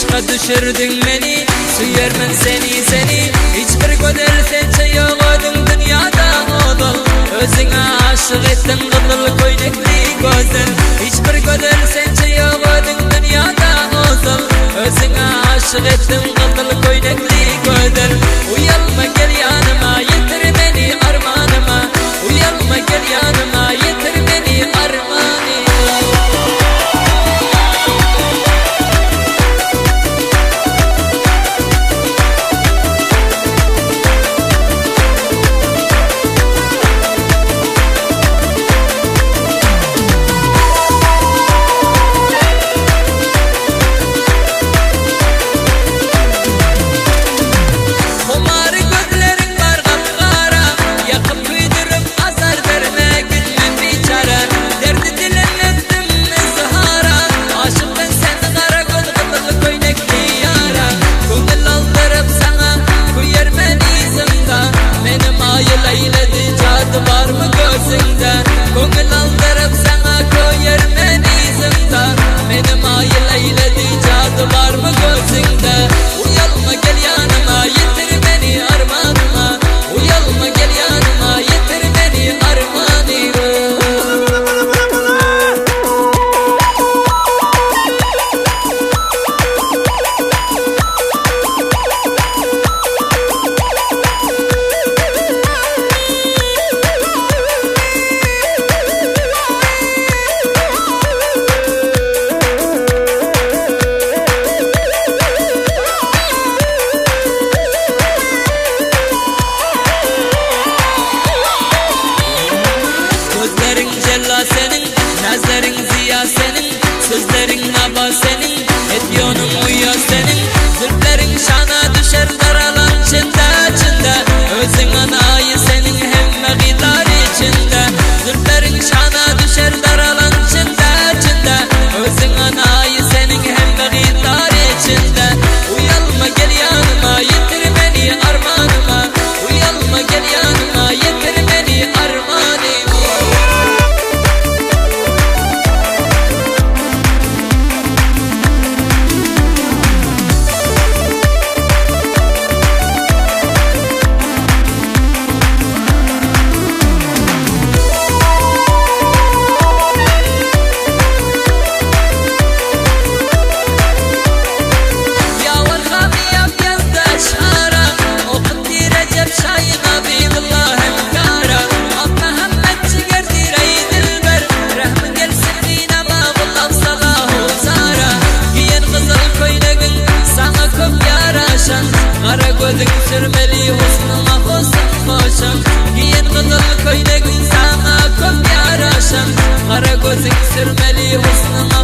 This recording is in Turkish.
Aşka düşürdün beni Suyar ben seni seni. Hiçbir kadar sençe yoğudun dünyada odal Özüne aşık ettin kızıl koydun bir gözden Hiçbir kadar sençe yoğudun dünyada odal Özüne aşık ettin kızıl koydun bir gözden Kara gözü sürmeli husnuma husn hoşam Giyen kızıl köydek insana köp yaraşam Kara gözü sürmeli husnuma